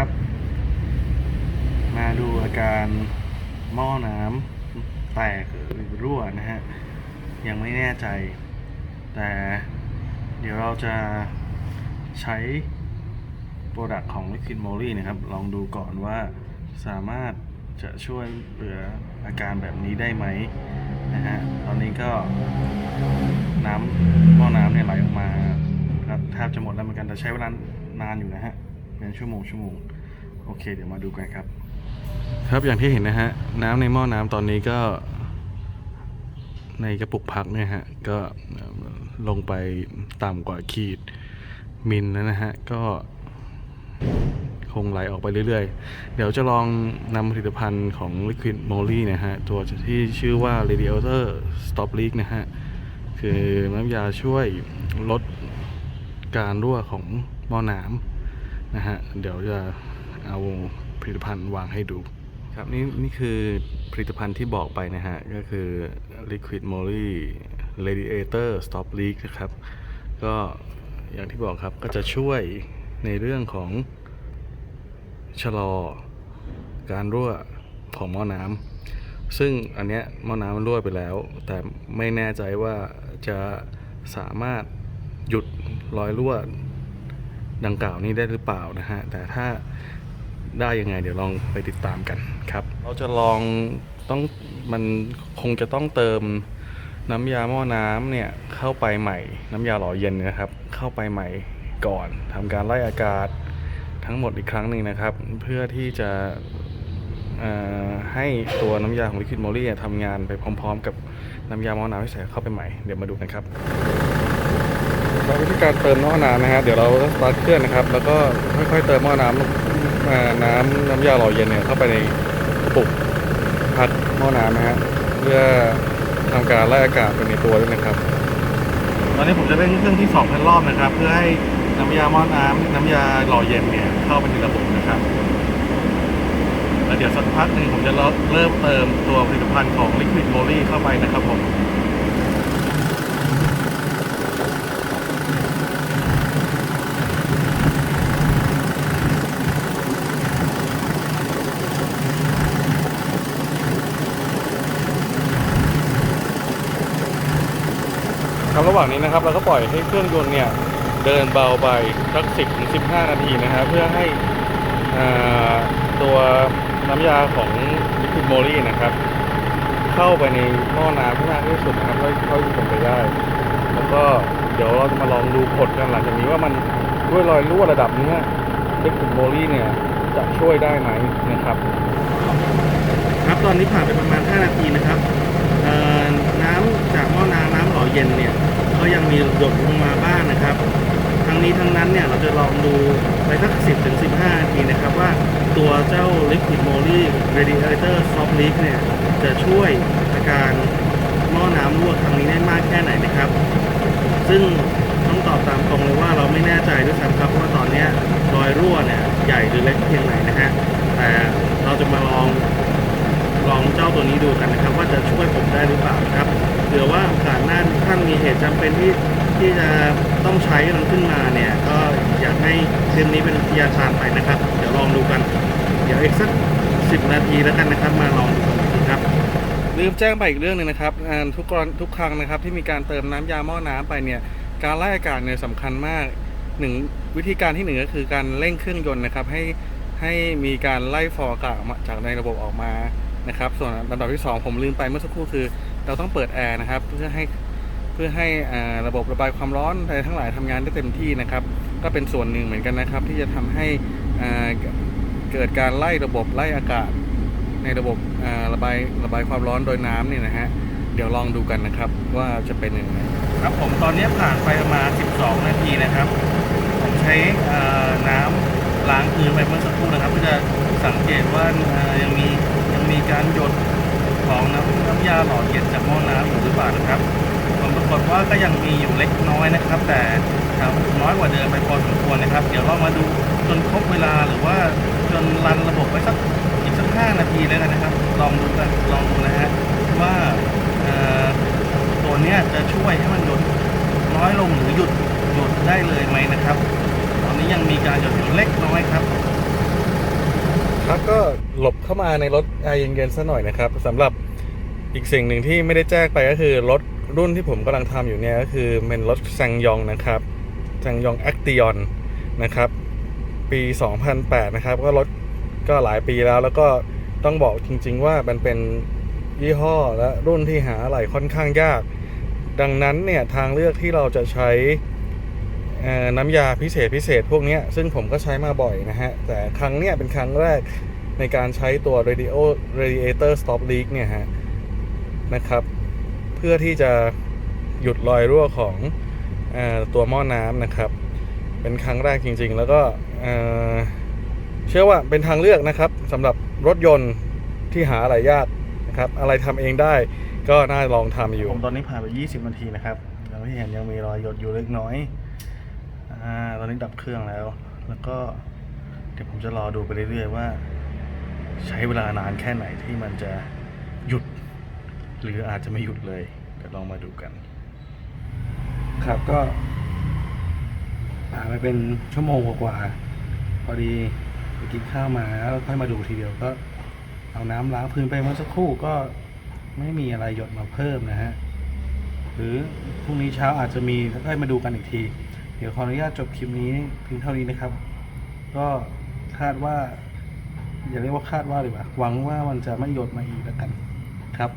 ครับ มาดูอาการหม้อน้ำแตกหรือรั่วนะฮะ ยังไม่แน่ใจ แต่เดี๋ยวเราจะใช้โปรดักต์ของ Liquid Moly นะครับ ลองดูก่อนว่าสามารถจะช่วยเหลืออาการแบบนี้ได้ไหมนะฮะ ตอนนี้ก็น้ำหม้อน้ำเนี่ยไหลออกมาครับแทบจะหมดแล้วเหมือนกันแต่ใช้เวลานานอยู่นะฮะ เป็นชั่วโมงชั่วโมงโอเค เดี๋ยวมาดูกันครับ ครับอย่างที่เห็นนะฮะน้ำในหม้อน้ำตอนนี้ก็ในกระปุกพักเนี่ยฮะ ก็ลงไปต่ำกว่าขีดมิลแล้วนะฮะ ก็คงไหลออกไปเรื่อยๆ เดี๋ยวจะลองนำผลิตภัณฑ์ของ Liquid Moly นะฮะ ตัวที่ชื่อว่า Radiator Stop Leak นะฮะ คือน้ำยาช่วยลดการรั่วของหม้อน้ำ นะฮะเดี๋ยวจะเอาผลิตภัณฑ์วางให้ดู ครับนี่นี่คือผลิตภัณฑ์ที่บอกไปนะฮะ ก็คือ Liquid Moly Radiator Stop Leak นะครับ ก็อย่างที่บอกครับก็จะช่วยในเรื่องของชะลอการรั่วของหม้อน้ำซึ่งอันเนี้ยหม้อน้ำมันรั่วไปแล้ว แต่ไม่แน่ใจว่าจะสามารถหยุดรอยรั่ว ดังกล่าวนี้ได้หรือเปล่านะฮะ แต่ถ้าได้ยังไงเดี๋ยวลองไปติดตามกันครับ เราจะลองต้องมันคงจะต้องเติมน้ำยาหม้อน้ำเนี่ยเข้าไปใหม่ น้ำยาหล่อเย็นนะครับ เข้าไปใหม่ก่อนทำการไล่อากาศทั้งหมดอีกครั้งหนึ่งนะครับ เพื่อที่จะให้ตัวน้ำยาของ Liquid Moly เนี่ยทำงานไปพร้อม ๆ กับน้ำยาหม้อน้ำที่ใส่เข้าไปใหม่ เดี๋ยวมาดูกันครับ เราวิธีการเติมหม้อน้ำนะฮะเดี๋ยวเราสตาร์ทเครื่องนะครับ แล้วก็ค่อยๆเติมหม้อน้ำอ่าน้ำน้ำยาหล่อเย็นเนี่ยเข้าไปในกระปุกพักหม้อน้ำนะฮะเพื่อทำการไล่อากาศไปในตัวด้วยนะครับ ตอนนี้ผมจะเร่งเครื่องที่2พันรอบนะครับ เพื่อให้น้ำยาหม้อน้ำน้ำยาหล่อเย็นเนี่ยเข้าไปในระบบนะครับแล้วเดี๋ยวสักพักหนึ่งผมจะเริ่มเติมตัวผลิตภัณฑ์ของ Liquid Moly เข้าไปนะครับผม ค ระหว่างนี้นะครับ เราก็ปล่อยให้เครื่องยนต์เนี่ยเดินเบาไปสัก 10ถึง15 นาทีนะฮะเพื่อให้ตัวน้ำยาของ Liquid Moly นะครับ เข้าไปในหม้อน้ำให้มากที่สุดนะครับแล้วเข้าอยู่ไปได้ แล้วก็เดี๋ยวเราจะมาลองดูผลกันหลังจากนี้ว่ามันด้วยรอยรั่วระดับนี้ย Liquid Moly เนี่ยจะช่วยได้ไหมนะครับ ครับตอนนี้ผ่านไปประมาณ 5 นาทีนะครับน้ำจากหม้อน้ำน้ำหล่อเย็นเนี่ย ก็ยังมีหยดลงมาบ้างนะครับ ทั้งนี้ทั้งนั้นเนี่ยเราจะลองดูไปสัก 10ถึง15นาทีนะครับ ว่าตัวเจ้า Liquid Moly Radiator Soft Leak เนี่ยจะช่วยในการหม้อน้ำรั่วครั้งนี้ได้มากแค่ไหนนะครับ ซึ่งต้องตอบตามตรงเลยว่าเราไม่แน่ใจด้วยซ้ำครับว่าตอนนี้รอยรั่วเนี่ยใหญ่หรือเล็กเพียงไหนนะฮะ จำเป็นที่ที่จะต้องใช้มันขึ้นมาเนี่ย ก็อยากให้คลิปนี้เป็นวิทยาทานไปนะครับ เดี๋ยวลองดูกัน เดี๋ยวอีกสักสิบนาทีแล้วกันนะครับ มาลองดูกันครับลืมแจ้งไปอีกเรื่องหนึ่งนะครับทุกกรทุกครั้งนะครับ ที่มีการเติมน้ำยาหม้อน้ำไปเนี่ย การไล่อากาศเนี่ยสำคัญมากหนึ่งวิธีการที่หนึ่งก็คือการเร่งเครื่องยนต์นะครับให้ให้มีการไล่ฟออากาศจากในระบบออกมานะครับ ส่วนลำดับที่สองผมลืมไปเมื่อสักครู่คือ เราต้องเปิดแอร์นะครับ เพื่อให้ เพื่อให้ระบบระบายความร้อนอะไรทั้งหลายทำงานได้เต็มที่นะครับ ก็เป็นส่วนหนึ่งเหมือนกันนะครับ ที่จะทำให้เกิดการไล่ระบบไล่อากาศ ในระบบระบายระบายความร้อนโดยน้ำเนี่ยนะฮะเดี๋ยวลองดูกันนะครับว่าจะเป็นยังไงครับผมตอนนี้ผ่านไปประมาณ 12 นาทีนะครับ ผมใช้น้ำล้างพื้นไปเมื่อสักครู่นะครับเพื่อจะสังเกตว่ายังมียังมีการหยดของน้ำน้ำยาหล่อเย็นจากหม้อน้ำอยู่หรือเปล่านะครับ ลปรากฏว่าก็ยังมีอยู่เล็กน้อยนะครับ แต่น้อยกว่าเดิมไปพอสมควรนะครับ เดี๋ยวเรามาดูจนครบเวลาหรือว่าจนรันระบบไปสักอีกสักห้านาทีแล้วกันนะครับ ลองดูกันลองดูนะฮะว่าตัวนี้จะช่วยให้มันหยุดน้อยลงหรือหยุดหยุดได้เลยไหมนะครับ ตอนนี้ยังมีการหยุดอยู่เล็กน้อยครับครับก็หลบเข้ามาในรถแอร์เย็นๆซะหน่อยนะครับสำหรับอีกสิ่งหนึ่งที่ไม่ได้แจ้งไปก็คือรถ รุ่นที่ผมกำลังทำอยู่เนี่ยก็คือเป็นรถซังยองนะครับซังยองแอคติออนนะครับ ปี 2008 นะครับ ก็รถก็หลายปีแล้วแล้วก็ต้องบอกจริง ๆ ว่ามันเป็นยี่ห้อและรุ่นที่หาอะไหล่ค่อนข้างยาก ดังนั้นเนี่ยทางเลือกที่เราจะใช้น้ำยาพิเศษพิเศษพวกนี้ซึ่งผมก็ใช้มาบ่อยนะฮะ แต่ครั้งเนี้ยเป็นครั้งแรกในการใช้ตัว radio radiator stop leak เนี่ยฮะนะครับ พื่อที่จะหยุดรอยรั่วของอตัวหม้อน้ำนะครับ เป็นครั้งแรกจริง ๆ แล้วก็เชื่อว่าเป็นทางเลือกนะครับสำหรับรถยนต์ที่หาอะไรยากนะครับ อะไรทำเองได้ก็น่าลองทำอยู่ผมตอนนี้ผ่านไป 20 นาทีนะครับเราที่เห็นยังมีรอยหยดอยู่เล็กน้อยอ่าตอนนี้ดับเครื่องแล้ว แล้วก็เดี๋ยวผมจะรอดูไปเรื่อยๆว่า ใช้เวลานานแค่ไหนที่มันจะหยุด หรืออาจจะไม่หยุดเลยเดี๋ยวลองมาดูกัน ครับก็ผ่านไปเป็นชั่วโมงกว่าพอดีไปกินข้าวมาแล้วค่อยมาดูทีเดียวก็ เอาน้ำล้างพื้นไปเมื่อสักครู่ก็ไม่มีอะไรหยดมาเพิ่มนะฮะหรือพรุ่งนี้เช้าอาจจะมีแล้วก็มาดูกันอีกที เดี๋ยวขออนุญาตจบคลิปนี้เพียงเท่านี้นะครับ ก็คาดว่า อย่าเรียกว่าคาดว่าเลยว่าหวังว่ามันจะไม่หยดมาอีกแล้วกันครับ